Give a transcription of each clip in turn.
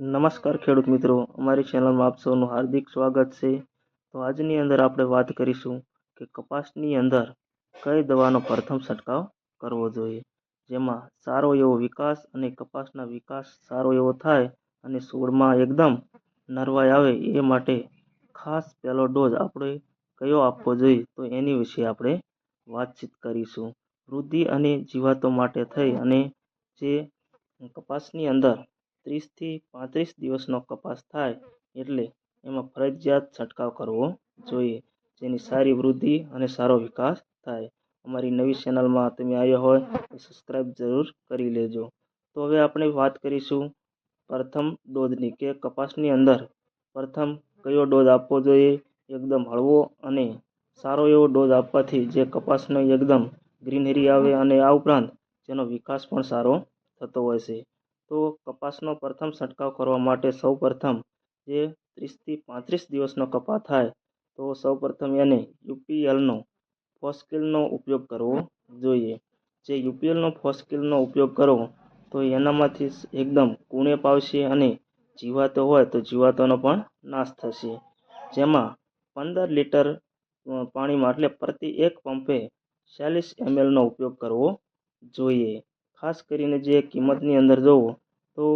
નમસ્કાર ખેડૂત મિત્રો, અમારી ચેનલમાં આપ સૌનું હાર્દિક સ્વાગત છે. તો આજની અંદર આપણે વાત કરીશું કે કપાસની અંદર કઈ દવાનો પ્રથમ છંટકાવ કરવો જોઈએ? જેમાં સારો એવો વિકાસ અને કપાસના વિકાસ સારો એવો થાય અને છોડમાં એકદમ નરવાઈ આવે એ માટે ખાસ પહેલો ડોઝ આપણે કયો આપવો જોઈએ તો એની વિશે આપણે વાતચીત કરીશું. વૃદ્ધિ અને જીવાતો માટે થઈ અને જે કપાસની અંદર ત્રીસથી પાંત્રીસ દિવસનો કપાસ થાય એટલે એમાં ફરજિયાત છંટકાવ કરવો જોઈએ. જેની સારી વૃદ્ધિ અને સારો વિકાસ થાય. અમારી નવી ચેનલમાં તમે આવ્યા હોય તો સબસ્ક્રાઈબ જરૂર કરી લેજો. તો હવે આપણે વાત કરીશું પ્રથમ ડોઝની કે કપાસની અંદર પ્રથમ કયો ડોઝ આપવો જોઈએ? એકદમ હળવો અને સારો એવો ડોઝ આપવાથી જે કપાસનો એકદમ ગ્રીનરી આવે અને આ ઉપરાંત જેનો વિકાસ પણ સારો થતો હોય છે. તો કપાસનો પ્રથમ છંટકાવ કરવા માટે સૌ પ્રથમ જે ત્રીસથી પાંત્રીસ દિવસનો કપા થાય, તો સૌ પ્રથમ એને યુપીએલનો ફોસ્કિલનો ઉપયોગ કરવો જોઈએ. જે યુપીએલનો ફોસ્કિલનો ઉપયોગ કરો, તો એનામાંથી એકદમ કુણે પાવશે અને જીવાતો હોય તો જીવાતોનો પણ નાશ થશે. જેમાં પંદર લીટર પાણીમાં એટલે પ્રતિ એક પંપે ચાલીસ એમએલનો ઉપયોગ કરવો જોઈએ. ખાસ કરીને જે કિંમતની અંદર જોવો તો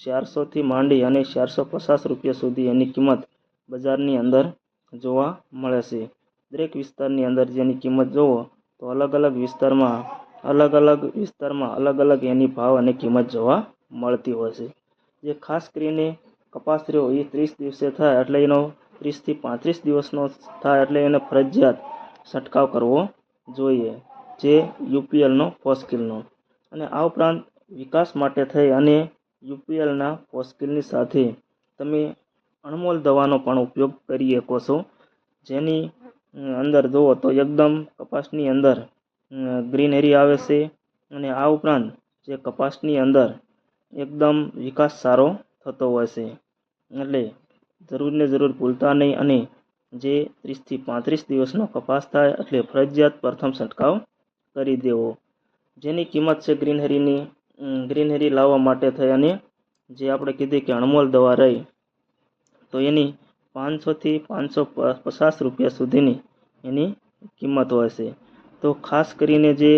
ચારસોથી માંડી અને ચારસો પચાસ રૂપિયા સુધી એની કિંમત બજારની અંદર જોવા મળે છે. દરેક વિસ્તારની અંદર જેની કિંમત જુઓ તો અલગ અલગ વિસ્તારમાં, અલગ અલગ વિસ્તારમાં અલગ અલગ એની ભાવ અને કિંમત જોવા મળતી હોય છે. જે ખાસ કરીને કપાસ રહ્યો એ ત્રીસ દિવસે થાય એટલે એનો ત્રીસથી પાંત્રીસ દિવસનો થાય એટલે એને ફરજિયાત છંટકાવ કરવો જોઈએ, જે યુપીએલનો ફોસ્કિલનો અને આ ઉપરાંત વિકાસ માટે થઈ અને યુપીએલના ફોસ્કિલની સાથે તમે અણમોલ દવાનો પણ ઉપયોગ કરી શકો છો. જેની અંદર જુઓ તો એકદમ કપાસની અંદર ગ્રીનરી આવે છે અને આ ઉપરાંત જે કપાસની અંદર એકદમ વિકાસ સારો થતો હોય છે. એટલે જરૂર ને જરૂર ભૂલતા નહીં અને જે ત્રીસથી પાંત્રીસ દિવસનો કપાસ થાય એટલે ફરજિયાત પ્રથમ છંટકાવ કરી દેવો. જેની કિંમત છે ગ્રીનહરીની ગ્રીનહરી લાવવા માટે થઈ અને જે આપણે કીધી કે અણમોલ દવા રહી, તો એની પાંચસોથી પાંચસો પચાસ રૂપિયા સુધીની એની કિંમત હોય છે. તો ખાસ કરીને જે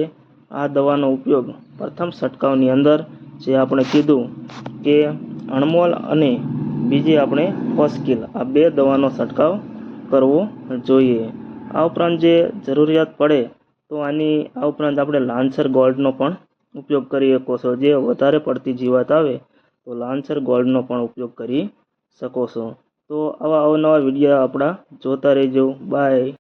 આ દવાનો ઉપયોગ પ્રથમ છંટકાવની અંદર જે આપણે કીધું કે અણમોલ અને બીજી આપણે ફોસ્કિલ, આ બે દવાનો છંટકાવ કરવો જોઈએ. આ ઉપરાંત જે જરૂરિયાત પડે તો આની, આ ઉપરાંત આપણે લાન્સર ગોલ્ડનો પણ ઉપયોગ કરી શકો છો જે વધારે પડતી જીવાત આવે તો લાન્સર ગોલ્ડનો પણ ઉપયોગ કરી શકો છો. તો આવા અવનવા વીડિયો આપણા જોતા રહેજો. બાય